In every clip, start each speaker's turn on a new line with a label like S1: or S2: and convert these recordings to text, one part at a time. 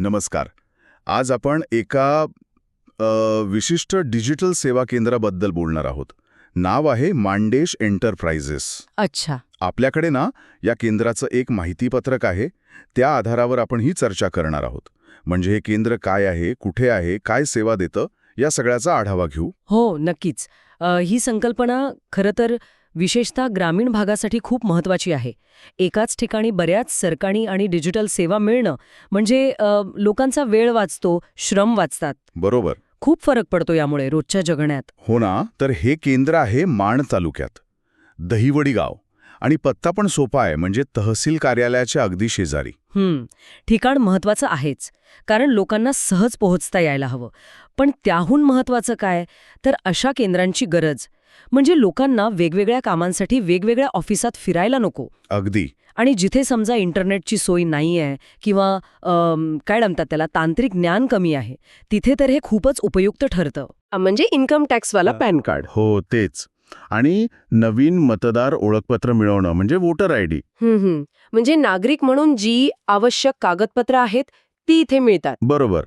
S1: नमस्कार. आज आपण एका अ, विशिष्ट डिजिटल सेवा केंद्राबद्दल बोलणार आहोत. नाव आहे मांडेश एंटरप्राइजेस.
S2: अच्छा.
S1: आपल्याकडे ना या केंद्राचं एक माहितीपत्रक आहे. त्या आधारावर आपण ही चर्चा करणार आहोत. म्हणजे हे केंद्र काय आहे कुठे आहे काय सेवा देतं या सगळ्याचा आढावा घेऊ.
S2: हो नक्कीच. अ, ही संकल्पना खरं तर विशेषतः ग्रामीण भागासाठी खूप महत्वाची आहे. एकाच ठिकाणी बऱ्याच सरकारी आणि डिजिटल सेवा मिळणं म्हणजे लोकांचा वेळ वाचतो श्रम वाचतात.
S1: बरोबर.
S2: खूप फरक पडतो यामुळे रोजच्या जगण्यात.
S1: हो ना तर हे केंद्र आहे माण तालुक्यात. दहिवडी गाव. आणि पत्ता पण सोपा आहे म्हणजे तहसील कार्यालयाच्या अगदी शेजारी.
S2: हं, ठिकाण महत्वाचं आहेच कारण लोकांना सहज पोहोचता यायला हवं. पण त्याहून महत्वाचं काय? तर अशा केंद्रांची गरज म्हणजे लोकांना वेगवेगळ्या कामांसाठी वेगवेगळ्या ऑफिसात फिरायला नको.
S1: अगदी.
S2: आणि जिथे समजा इंटरनेटची सोय नाही आहे किंवा अम, काय म्हणतात त्याला तांत्रिक ज्ञान कमी आहे तिथे तर हे खूपच उपयुक्त ठरतं. म्हणजे इन्कम टॅक्सवाला पॅन कार्ड.
S1: हो तेच. आणि नवीन मतदार ओळखपत्र मिळवणं म्हणजे वोटर आय डी.
S2: म्हणजे नागरिक म्हणून जी आवश्यक कागदपत्र आहेत ती इथे मिळतात.
S1: बरोबर.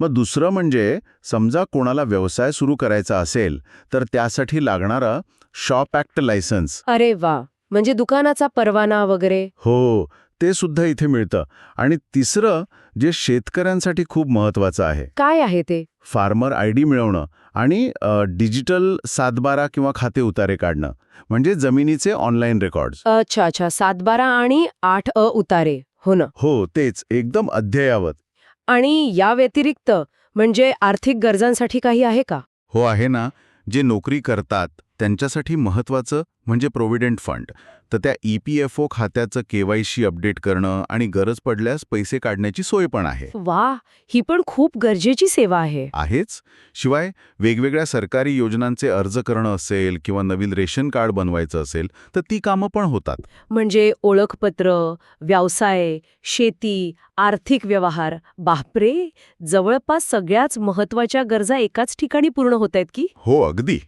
S1: मग दुसरं म्हणजे समजा कोणाला व्यवसाय सुरू करायचा असेल तर त्यासाठी लागणारा शॉप ॲक्ट लायसन्स.
S2: अरे वा! म्हणजे दुकानाचा परवाना वगैरे?
S1: हो ते सुद्धा इथे मिळतं. आणि तिसरं जे शेतकऱ्यांसाठी खूप महत्वाचं आहे.
S2: काय आहे ते?
S1: फार्मर आय डी मिळवणं आणि डिजिटल सातबारा किंवा खाते उतारे काढणं. म्हणजे जमिनीचे ऑनलाईन रेकॉर्ड्स.
S2: अच्छा अच्छा. सातबारा आणि आठ अ उतारे. हो ना.
S1: हो तेच. एकदम अद्ययावत
S2: आणि या व्यतिरिक्त म्हणजे आर्थिक गरजांसाठी काही आहे का?
S1: हो आहे ना. जे नोकरी करतात त्यांच्यासाठी महत्वाचं म्हणजे प्रोव्हिडंट फंड तर त्या ई पी एफ ओ खात्याचं केवायसी अपडेट करणं आणि गरज पडल्यास पैसे काढण्याची सोय पण आहे.
S2: वा ही पण खूप गरजेची सेवा आहे.
S1: आहेच. शिवाय वेगवेगळ्या सरकारी योजनांचे अर्ज करणं असेल किंवा नवीन रेशन कार्ड बनवायचं असेल तर ती कामं पण होतात.
S2: म्हणजे ओळखपत्र व्यवसाय शेती आर्थिक व्यवहार. बापरे! जवळपास सगळ्याच महत्त्वाच्या गरजा एकाच ठिकाणी पूर्ण होत आहेत की?
S1: हो अगदी.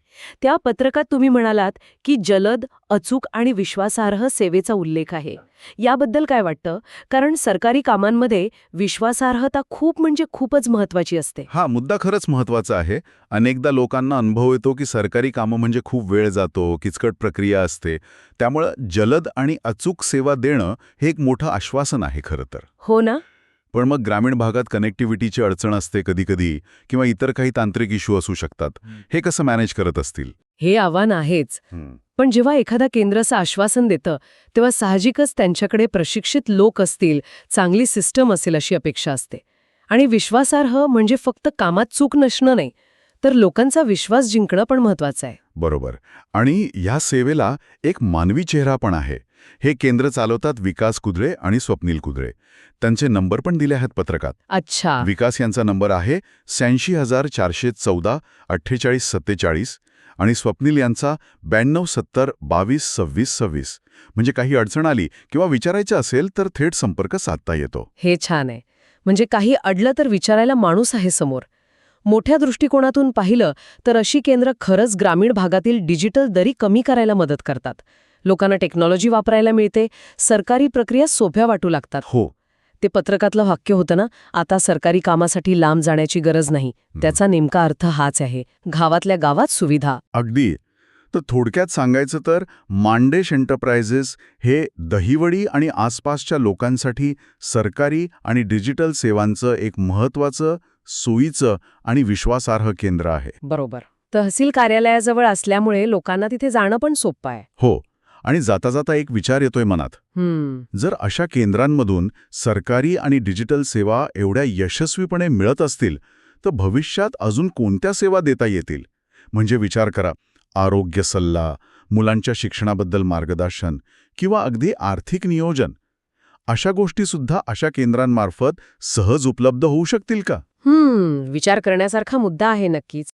S2: त्या पत्रकात तुम्ही म्हणालात की जलद अचूक आणि विश्वासार्ह सेवेचा उल्लेख आहे. याबद्दल काय वाटतं? कारण सरकारी कामांमध्ये विश्वासार्हता खूप म्हणजे खूपच महत्वाची असते.
S1: हा मुद्दा खरंच महत्त्वाचा आहे. अनेकदा लोकांना अनुभव येतो की सरकारी कामं म्हणजे खूप वेळ जातो किचकट प्रक्रिया असते. त्यामुळं जलद आणि अचूक सेवा देणं हे एक मोठं आश्वासन आहे खरं तर.
S2: हो ना?
S1: पण मग ग्रामीण भागात कनेक्टिव्हिटीची अडचण असते कधीकधी किंवा इतर काही तांत्रिक इश्यू असू शकतात. हे कसं मॅनेज करत असतील?
S2: हे आव्हान आहेच. पण जेव्हा एखादा केंद्र असं आश्वासन देतं तेव्हा साहजिकच त्यांच्याकडे प्रशिक्षित लोक असतील चांगली सिस्टम असेल अशी अपेक्षा असते. आणि विश्वासार्ह म्हणजे फक्त कामात चूक नसणं नाही तर लोकांचा विश्वास जिंकणं पण महत्वाचं आहे.
S1: बरोबर. आणि या सेवेला एक मानवी चेहरा पण आहे. हे केंद्र चालवतात विकास कुदळे आणि स्वप्नील कुदळे त्यांचे नंबर पण दिले आहेत पत्रकात.
S2: अच्छा.
S1: विकास यांचा नंबर आहे शहाऐंशी हजार चारशे चौदा अठ्ठेचाळीस सत्तेचाळीस आणि स्वप्नील यांचा ब्याण्णव सत्तर बावीस सव्वीस सव्वीस. म्हणजे काही अडचण आली किंवा विचारायचं असेल तर थेट संपर्क साधता येतो.
S2: हे छान आहे. म्हणजे काही अडलं तर विचारायला माणूस आहे समोर. मोठ्या दृष्टिकोनातून पाहिलं तर अशी केंद्र खरंच ग्रामीण भागातील डिजिटल दरी कमी करायला मदत करतात. लोकांना टेक्नॉलॉजी वापरायला मिळते सरकारी प्रक्रिया सोप्या वाटू लागतात.
S1: हो.
S2: ते पत्रकातलं वाक्य होतं ना आता सरकारी कामासाठी लांब जाण्याची गरज नाही. त्याचा नेमका अर्थ हाच आहे गावातल्या गावात सुविधा.
S1: अगदी. तर थोडक्यात सांगायचं तर मांडेश एंटरप्राइजेस हे दहिवडी आणि आसपासच्या लोकांसाठी सरकारी आणि डिजिटल सेवांचं एक महत्त्वाचं सोयीचं आणि विश्वासार्ह केंद्र आहे.
S2: बरोबर. तहसील कार्यालयाजवळ असल्यामुळे लोकांना तिथे जाणं पण सोपं आहे.
S1: हो. आणि जाता जाता एक विचार येतोय मनात. जर अशा केंद्रांमधून सरकारी आणि डिजिटल सेवा एवढ्या यशस्वीपणे मिळत असतील तर भविष्यात अजून कोणत्या सेवा देता येतील? म्हणजे विचार करा. आरोग्य सल्ला मुलांच्या शिक्षणाबद्दल मार्गदर्शन किंवा अगदी आर्थिक नियोजन. अशा गोष्टीसुद्धा अशा केंद्रांमार्फत सहज उपलब्ध होऊ शकतील का?
S2: हम्म. विचार करण्यासारखा मुद्दा आहे नक्कीच.